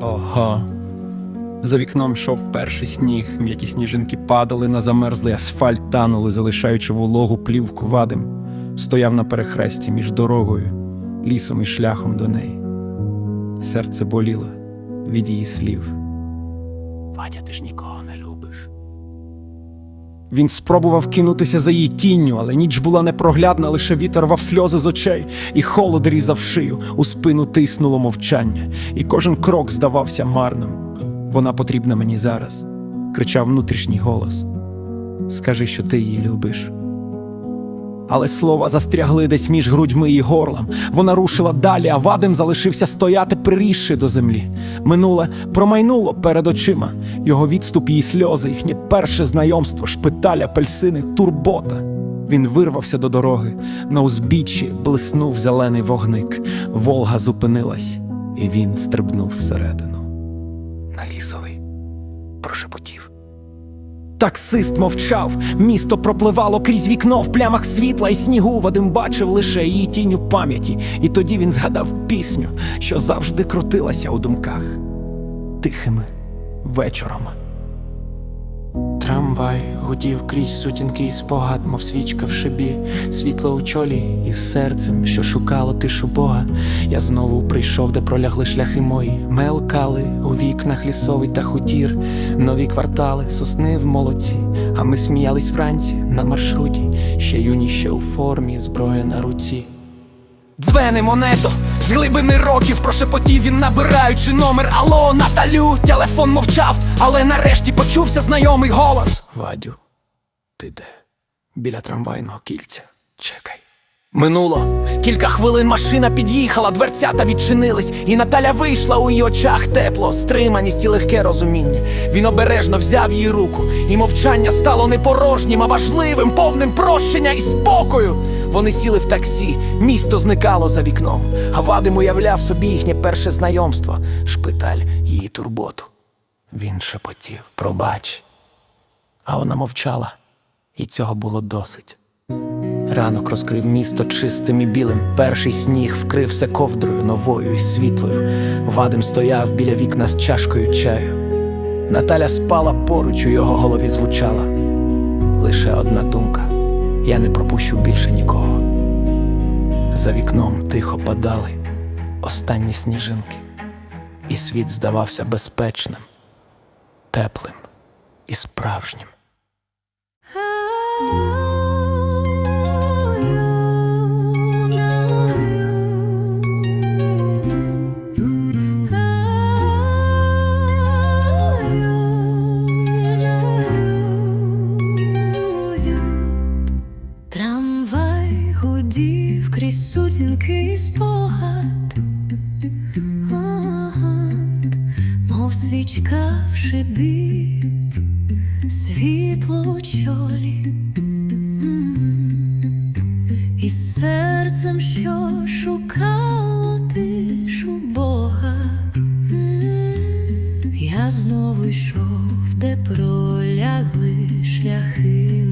Ого. За вікном йшов перший сніг, м'які сніжинки падали на замерзлий асфальт, танули, залишаючи вологу плівку вадим. Стояв на перехресті між дорогою, лісом і шляхом до неї. Серце боліло від її слів. Вадя, ти ж нікого. Він спробував кинутися за її тінню, але ніч була непроглядна, лише вітер вав сльози з очей, і холод різав шию, у спину тиснуло мовчання, і кожен крок здавався марним. Вона потрібна мені зараз, кричав внутрішній голос. Скажи, що ти її любиш. Але слова застрягли десь між грудьми і горлом. Вона рушила далі, а Вадим залишився стояти, прирісши до землі. Минуле промайнуло перед очима. Його відступ, її сльози, їхнє перше знайомство, шпиталь, апельсини, турбота. Він вирвався до дороги. На узбіччі блиснув зелений вогник. Волга зупинилась, і він стрибнув всередину. На лісовий прошепотів. Таксист мовчав, місто пропливало крізь вікно в плямах світла і снігу. Вадим бачив лише її тінь у пам'яті, і тоді він згадав пісню, що завжди крутилася у думках тихими вечорами. Трамвай гудів крізь сутінки спогад, мов свічка в шибі, світло у чолі і серцем, що шукало тишу Бога. Я знову прийшов, де пролягли шляхи мої, мелкали у вікнах лісовий та хутір, нові квартали, сосни в молоці, а ми сміялись вранці на маршруті, ще юні, ще у формі, зброя на руці. Дзвени монето з глибини років прошепотів він, набираючи номер Алло, Наталю, телефон мовчав, але нарешті почувся знайомий голос. Вадю, ти де? Біля трамвайного кільця. Чекай. Минуло кілька хвилин машина під'їхала, дверцята відчинились, і Наталя вийшла у її очах тепло, стриманість і легке розуміння. Він обережно взяв її руку, і мовчання стало не порожнім, а важливим, повним прощення і спокою. Вони сіли в таксі, місто зникало за вікном, а Вадим уявляв собі їхнє перше знайомство, шпиталь, її турботу. Він шепотів пробач. А вона мовчала, і цього було досить. Ранок розкрив місто чистим і білим. Перший сніг вкрився ковдрою новою і світлою. Вадим стояв біля вікна з чашкою чаю. Наталя спала поруч, у його голові звучала. Лише одна думка: я не пропущу більше нікого. За вікном тихо падали останні сніжинки, і світ здавався безпечним, теплим і справжнім. Сутінки спогад, мов свічка в шибі, світло у чолі, і серцем, що шукало тишу Бога, я знову йшов, де пролягли шляхи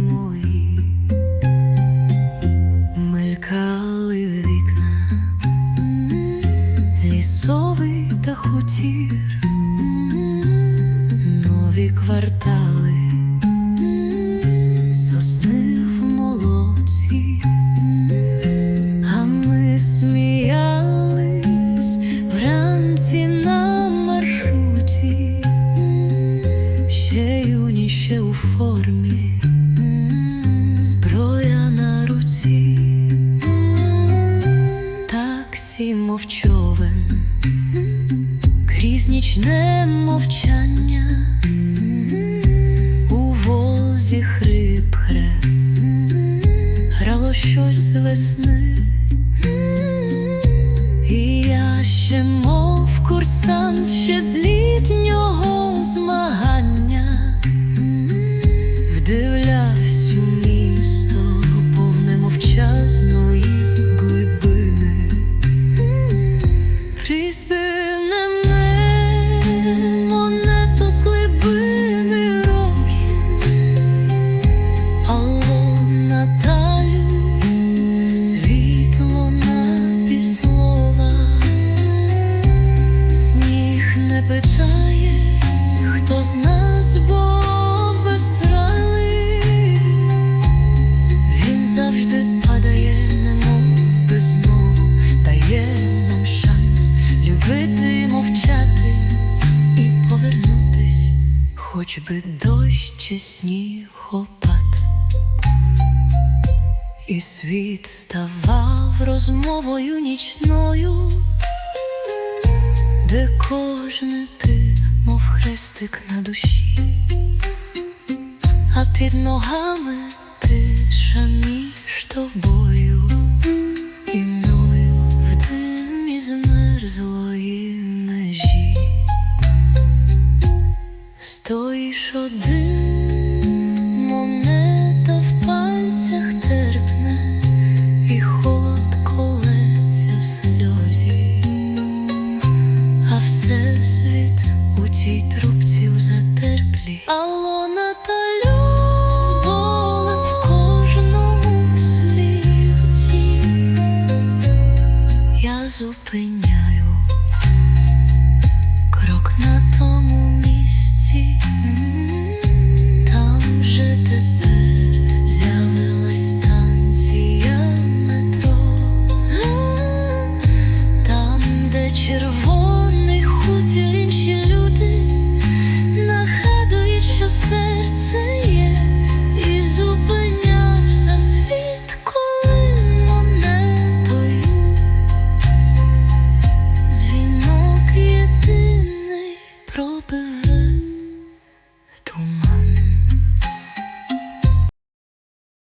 ще юні, ще у формі. Зброя на руці, таксі мовчовен, крізь нічне мовчання, у волзі хрип грало щось весни, і я ще мов курсант through наче снігопад, і світ ставав розмовою нічною, де кожне ти, мов хрестик на душі, а під ногами тиша між тобою. І мною в димі змерзлої межі. Стоїш один цій трубці у затерплі. Алло, Наталю, з болем в кожному слівці. Я зупиняю крок на тому місці. Там же тепер з'явилась станція метро, там, де червоно.